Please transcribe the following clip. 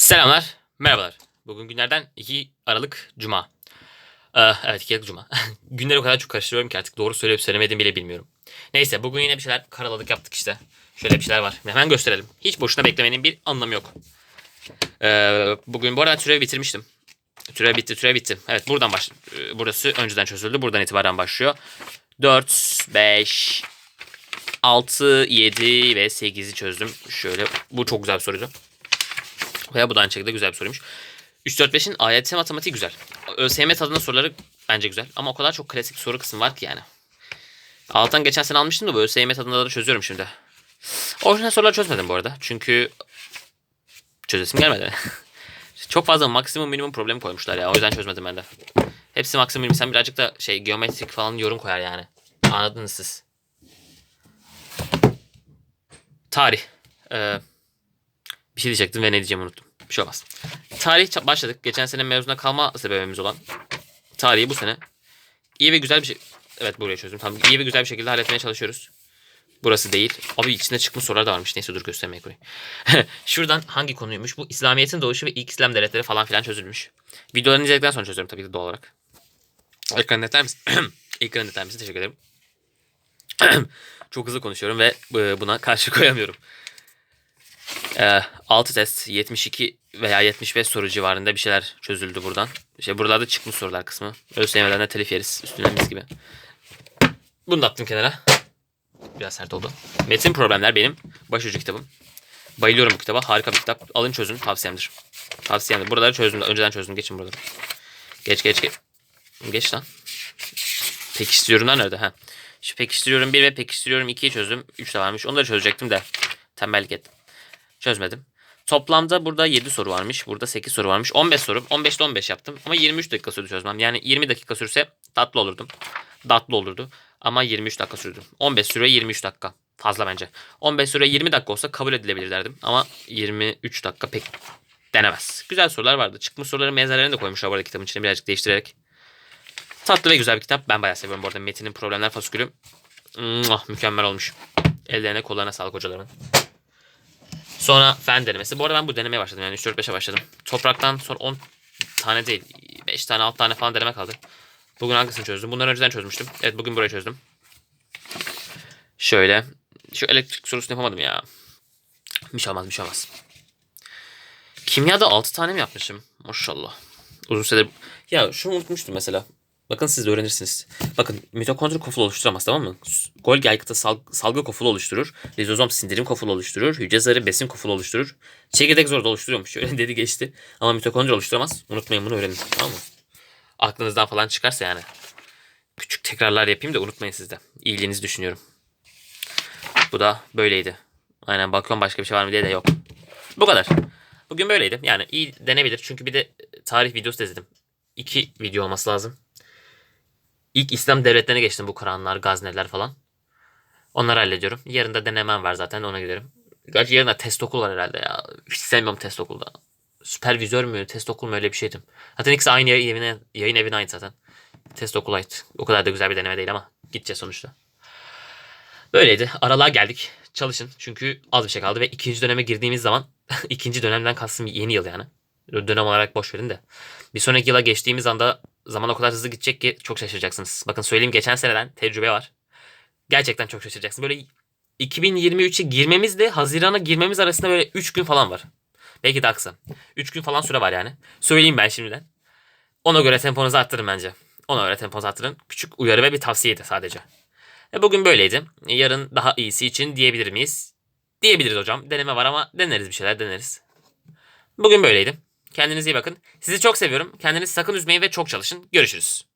Selamlar, merhabalar. Bugün günlerden 2 Aralık Cuma. Ee, evet 2 Aralık Cuma. Günleri o kadar çok karıştırıyorum ki artık doğru söyleyip söylemediğimi bile bilmiyorum. Neyse bugün yine bir şeyler karaladık yaptık işte. Şöyle bir şeyler var. Hemen gösterelim. Hiç boşuna beklemenin bir anlamı yok. Ee, bugün bu arada türevi bitirmiştim. Türev bitti, türev bitti. Evet buradan baş... e, Burası önceden çözüldü. Buradan itibaren başlıyor. 4, 5, 6, 7 ve 8'i çözdüm. Şöyle bu çok güzel bir soruydu. Veya bu da aynı şekilde güzel bir soruymuş. 3-4-5'in AYT matematiği güzel. ÖSYM tadında soruları bence güzel. Ama o kadar çok klasik soru kısmı var ki yani. Alttan geçen sene almıştım da bu ÖSYM tadında da çözüyorum şimdi. Orijinal soruları çözmedim bu arada. Çünkü çözesim gelmedi. çok fazla maksimum minimum problem koymuşlar ya. O yüzden çözmedim ben de. Hepsi maksimum minimum. Sen birazcık da şey geometrik falan yorum koyar yani. Anladınız siz. Tarih. Ee, bir şey diyecektim ve ne diyeceğimi unuttum. Bir şey olmaz. Tarih başladık. Geçen sene mezuna kalma sebebimiz olan tarihi bu sene iyi ve güzel bir şey... Evet burayı çözdüm. Tamam iyi ve güzel bir şekilde halletmeye çalışıyoruz. Burası değil. Abi içinde çıkmış sorular da varmış. Neyse dur göstermeye koyayım. Şuradan hangi konuymuş? Bu İslamiyet'in doğuşu ve ilk İslam devletleri falan filan çözülmüş. Videolarını izledikten sonra çözüyorum tabii ki doğal olarak. Ekranı netler misin? Ekranı netler misin? Teşekkür ederim. Çok hızlı konuşuyorum ve e, buna karşı koyamıyorum. Ee, 6 test 72 veya 75 soru civarında bir şeyler çözüldü buradan. İşte buralarda çıkmış sorular kısmı. ÖSYM'den de telif yeriz üstünden mis gibi. Bunu da attım kenara. Biraz sert oldu. Metin Problemler benim başucu kitabım. Bayılıyorum bu kitaba. Harika bir kitap. Alın çözün tavsiyemdir. Tavsiyemdir. Buraları çözdüm. Önceden çözdüm. Geçin buraları. Geç geç geç. Geç lan. Pekiştiriyorumlar nerede? Ha. Şu pekiştiriyorum 1 ve pekiştiriyorum 2'yi çözdüm. 3 de varmış. Onları çözecektim de. Tembellik ettim. Çözmedim. Toplamda burada 7 soru varmış. Burada 8 soru varmış. 15 soru. 15'te 15 yaptım. Ama 23 dakika sürdü çözmem. Yani 20 dakika sürse tatlı olurdum. Tatlı olurdu. Ama 23 dakika sürdü. 15 süre 23 dakika. Fazla bence. 15 süre 20 dakika olsa kabul edilebilir derdim. Ama 23 dakika pek denemez. Güzel sorular vardı. Çıkmış soruları mezarlarını da koymuşlar bu arada kitabın içine birazcık değiştirerek. Tatlı ve güzel bir kitap. Ben bayağı seviyorum bu arada. Metin'in Problemler Faskülü. Mükemmel olmuş. Ellerine kollarına sağlık hocalarımın. Sonra fen denemesi. Bu arada ben bu denemeye başladım. Yani 3-4-5'e başladım. Topraktan sonra 10 tane değil. 5 tane 6 tane falan deneme kaldı. Bugün hangisini çözdüm? Bunları önceden çözmüştüm. Evet bugün burayı çözdüm. Şöyle. Şu elektrik sorusunu yapamadım ya. Bir şey olmaz bir şey olmaz. Kimyada 6 tane mi yapmışım? Maşallah. Uzun süredir. Ya şunu unutmuştum mesela. Bakın siz de öğrenirsiniz. Bakın mitokondri kofulu oluşturamaz tamam mı? Golgi aykıtı sal- salgı kofulu oluşturur. Lizozom sindirim kofulu oluşturur. Hücre zarı besin kofulu oluşturur. Çekirdek zor da oluşturuyormuş. Şöyle dedi geçti. Ama mitokondri oluşturamaz. Unutmayın bunu öğrenin. Tamam mı? Aklınızdan falan çıkarsa yani. Küçük tekrarlar yapayım da unutmayın siz de. İyiliğinizi düşünüyorum. Bu da böyleydi. Aynen bakıyorum başka bir şey var mı diye de yok. Bu kadar. Bugün böyleydi. Yani iyi denebilir. Çünkü bir de tarih videosu da izledim. İki video olması lazım. İlk İslam devletlerine geçtim bu Kur'anlar, Gazneler falan. Onları hallediyorum. Yarın da denemem var zaten ona giderim. Gerçi yarın da test okul var herhalde ya. Hiç sevmiyorum test okulda. Süpervizör mü, test okul mu öyle bir şeydim. Zaten ikisi aynı yayın evine, yayın evine ait zaten. Test okul ait. O kadar da güzel bir deneme değil ama gideceğiz sonuçta. Böyleydi. Aralığa geldik. Çalışın. Çünkü az bir şey kaldı ve ikinci döneme girdiğimiz zaman ikinci dönemden kastım yeni yıl yani. Dönem olarak boş verin de. Bir sonraki yıla geçtiğimiz anda zaman o kadar hızlı gidecek ki çok şaşıracaksınız. Bakın söyleyeyim geçen seneden tecrübe var. Gerçekten çok şaşıracaksınız. Böyle 2023'e girmemizle Haziran'a girmemiz arasında böyle 3 gün falan var. Belki de kısa. 3 gün falan süre var yani. Söyleyeyim ben şimdiden. Ona göre temponuzu arttırın bence. Ona göre temponuzu arttırın. Küçük uyarı ve bir tavsiyeydi sadece. E bugün böyleydi. Yarın daha iyisi için diyebilir miyiz? Diyebiliriz hocam. Deneme var ama deneriz bir şeyler deneriz. Bugün böyleydi. Kendinize iyi bakın. Sizi çok seviyorum. Kendinizi sakın üzmeyin ve çok çalışın. Görüşürüz.